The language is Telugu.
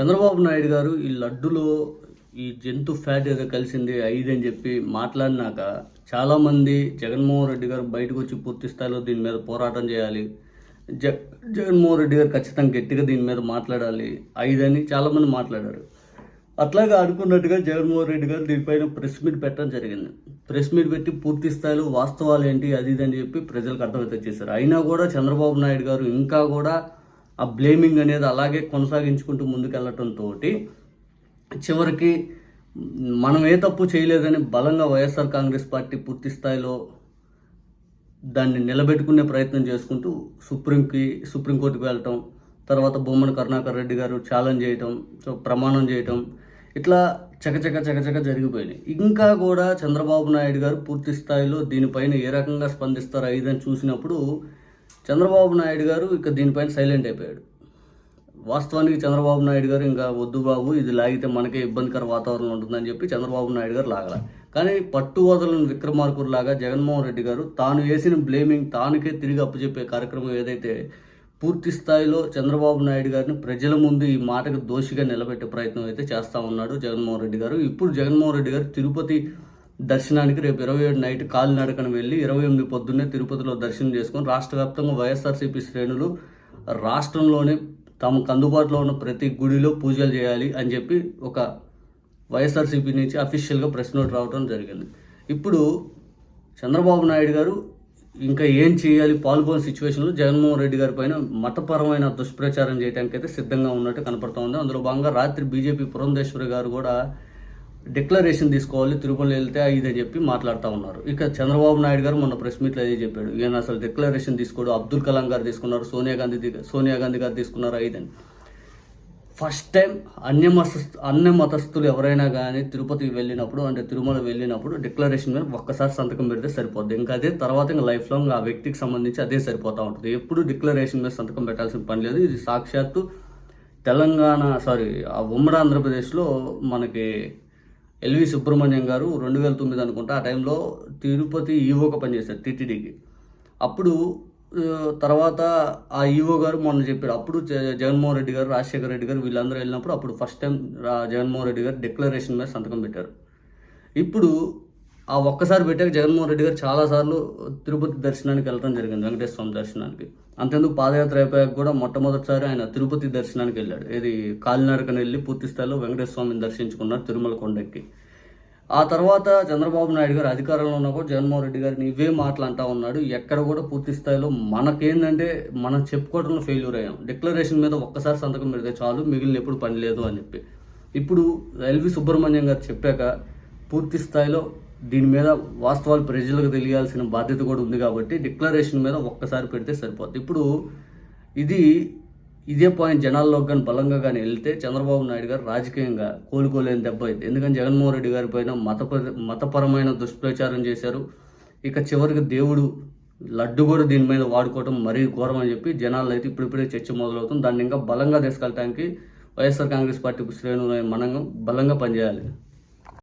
చంద్రబాబు నాయుడు గారు ఈ లడ్డులో ఈ జంతు ఫ్యాట్ ఏదో కలిసింది ఐదని చెప్పి మాట్లాడినాక చాలామంది జగన్మోహన్ రెడ్డి గారు బయటకు వచ్చి పూర్తి స్థాయిలో దీని మీద పోరాటం చేయాలి. జ జగన్మోహన్ రెడ్డి గారు ఖచ్చితంగా గట్టిగా దీని మీద మాట్లాడాలి. ఐదని చాలామంది మాట్లాడారు. అట్లాగే అనుకున్నట్టుగా జగన్మోహన్ రెడ్డి గారు దీనిపైన ప్రెస్ మీట్ పెట్టడం జరిగింది. ప్రెస్ మీట్ పెట్టి పూర్తి స్థాయిలో వాస్తవాలు ఏంటి అది ఇది అని చెప్పి ప్రజలకు అర్థమైతే చేశారు. అయినా కూడా చంద్రబాబు నాయుడు గారు ఇంకా కూడా ఆ బ్లేమింగ్ అనేది అలాగే కొనసాగించుకుంటూ ముందుకెళ్ళటంతో చివరికి మనం ఏ తప్పు చేయలేదని బలంగా వైఎస్ఆర్ కాంగ్రెస్ పార్టీ పూర్తి స్థాయిలో దాన్ని నిలబెట్టుకునే ప్రయత్నం చేసుకుంటూ సుప్రీంకి సుప్రీంకోర్టుకు వెళ్ళటం తర్వాత బొమ్మన కరుణాకర్ రెడ్డి గారు ఛాలెంజ్ చేయటం సో ప్రమాణం చేయటం ఇట్లా చకచక చకచక జరిగిపోయినాయి. ఇంకా కూడా చంద్రబాబు నాయుడు గారు పూర్తి స్థాయిలో దీనిపైన ఏ రకంగా స్పందిస్తారు ఐదని చూసినప్పుడు చంద్రబాబు నాయుడు గారు ఇక దీనిపైన సైలెంట్ అయిపోయాడు. వాస్తవానికి చంద్రబాబు నాయుడు గారు ఇంకా వద్దు బాబు ఇది లాగితే మనకే ఇబ్బందికర వాతావరణం ఉంటుందని చెప్పి చంద్రబాబు నాయుడు గారు లాగల. కానీ పట్టు వదలని విక్రమార్కుడు లాగా జగన్మోహన్ రెడ్డి గారు తాను వేసిన బ్లేమింగ్ తానుకే తిరిగి అప్పచెప్పే కార్యక్రమం ఏదైతే పూర్తి స్థాయిలో చంద్రబాబు నాయుడు గారిని ప్రజల ముందు ఈ మాటకు దోషిగా నిలబెట్టే ప్రయత్నం అయితే చేస్తూ ఉన్నాడు జగన్మోహన్ రెడ్డి గారు. ఇప్పుడు జగన్మోహన్ రెడ్డి గారు తిరుపతి దర్శనానికి రేపు ఇరవై ఏడు నైట్ కాలినడకన వెళ్ళి ఇరవై ఎనిమిది పొద్దున్నే తిరుపతిలో దర్శనం చేసుకొని రాష్ట్ర వ్యాప్తంగా వైఎస్ఆర్సీపీ శ్రేణులు రాష్ట్రంలోనే తమకు అందుబాటులో ఉన్న ప్రతి గుడిలో పూజలు చేయాలి అని చెప్పి ఒక వైఎస్ఆర్సీపీ నుంచి అఫీషియల్గా ప్రెస్ నోట్ రావడం జరిగింది. ఇప్పుడు చంద్రబాబు నాయుడు గారు ఇంకా ఏం చేయాలి? పాల్గొని సిచ్యువేషన్లో జగన్మోహన్ రెడ్డి గారి పైన మతపరమైన దుష్ప్రచారం చేయడానికి అయితే సిద్ధంగా ఉన్నట్టు కనపడుతోంది అందులో భాగంగా రాత్రి బీజేపీ పురంధేశ్వరి గారు కూడా డిక్లరేషన్ తీసుకోవాలి తిరుపతి వెళ్తే ఇదని చెప్పి మాట్లాడుతూ ఉన్నారు. ఇక చంద్రబాబు నాయుడు గారు మొన్న ప్రెస్ మీట్లో అదే చెప్పాడు. ఈయన అసలు డిక్లరేషన్ తీసుకోడు అబ్దుల్ కలాం గారు తీసుకున్నారు సోనియా గాంధీ సోనియా గాంధీ గారు తీసుకున్నారు ఐదని ఫస్ట్ టైం అన్య అన్య మతస్థులు ఎవరైనా కానీ తిరుపతికి వెళ్ళినప్పుడు అంటే తిరుమల వెళ్ళినప్పుడు డిక్లరేషన్ మీద ఒక్కసారి సంతకం పెడితే సరిపోద్ది. ఇంకా అదే తర్వాత ఇంకా లైఫ్ లాంగ్ ఆ వ్యక్తికి సంబంధించి అదే సరిపోతూ ఉంటుంది. ఎప్పుడు డిక్లరేషన్ మీద సంతకం పెట్టాల్సిన పని లేదు. ఇది సాక్షాత్తు తెలంగాణ సారీ ఆ ఉమ్మడి ఆంధ్రప్రదేశ్లో మనకి ఎల్వి సుబ్రహ్మణ్యం గారు రెండు వేల తొమ్మిది అనుకుంటా ఆ టైంలో తిరుపతి ఈవోగా పనిచేశారు టీటీడీకి. అప్పుడు తర్వాత ఆ ఈవో గారు మొన్న చెప్పారు. అప్పుడు జ- జగన్మోహన్ రెడ్డి గారు రాజశేఖర రెడ్డి గారు వీళ్ళందరూ వెళ్ళినప్పుడు అప్పుడు ఫస్ట్ టైం జగన్మోహన్ రెడ్డి గారు డిక్లరేషన్ మీద సంతకం పెట్టారు. ఇప్పుడు ఆ ఒక్కసారి పెట్టాక జగన్మోహన్ రెడ్డి గారు చాలాసార్లు తిరుపతి దర్శనానికి వెళ్ళడం జరిగింది వెంకటేశ్వర స్వామి దర్శనానికి. అంతేందుకు పాదయాత్ర అయిపోయాక కూడా మొట్టమొదటిసారి ఆయన తిరుపతి దర్శనానికి వెళ్ళాడు. ఇది కాలినడకన వెళ్ళి పూర్తి స్థాయిలో వెంకటేశ్వర స్వామిని దర్శించుకున్నారు తిరుమల కొండెక్కి. ఆ తర్వాత చంద్రబాబు నాయుడు గారు అధికారంలో ఉన్న కూడా జగన్మోహన్ రెడ్డి గారిని ఇవే మాటలు అంటా ఉన్నాడు. ఎక్కడ కూడా పూర్తి స్థాయిలో మనకేంటంటే మనం చెప్పుకోవడంలో ఫెయిల్యూర్ అయ్యాం. డిక్లరేషన్ మీద ఒక్కసారి సంతకం పెడితే చాలు మిగిలిన ఎప్పుడు పని లేదు అని చెప్పి. ఇప్పుడు ఎల్వి సుబ్రహ్మణ్యం గారు చెప్పాక పూర్తి స్థాయిలో దీని మీద వాస్తవాలు ప్రజలకు తెలియాల్సిన బాధ్యత కూడా ఉంది కాబట్టి డిక్లరేషన్ మీద ఒక్కసారి పెడితే సరిపోద్ది. ఇప్పుడు ఇది ఇదే పాయింట్ జనాల్లోకి కానీ బలంగా కానీ వెళ్తే చంద్రబాబు నాయుడు గారు రాజకీయంగా కోలుకోలేని దెబ్బ అయింది ఎందుకంటే జగన్మోహన్ రెడ్డి గారి పైన మతపరమైన దుష్ప్రచారం చేశారు. ఇక చివరికి దేవుడు లడ్డు కూడా దీని మీద వాడుకోవడం మరీ ఘోరం అని చెప్పి జనాలు అయితే ఇప్పుడిప్పుడే చర్చ మొదలవుతుంది. దాన్ని ఇంకా బలంగా తీసుకెళ్ళడానికి వైఎస్ఆర్ కాంగ్రెస్ పార్టీ శ్రేణులు మనం బలంగా పనిచేయాలి.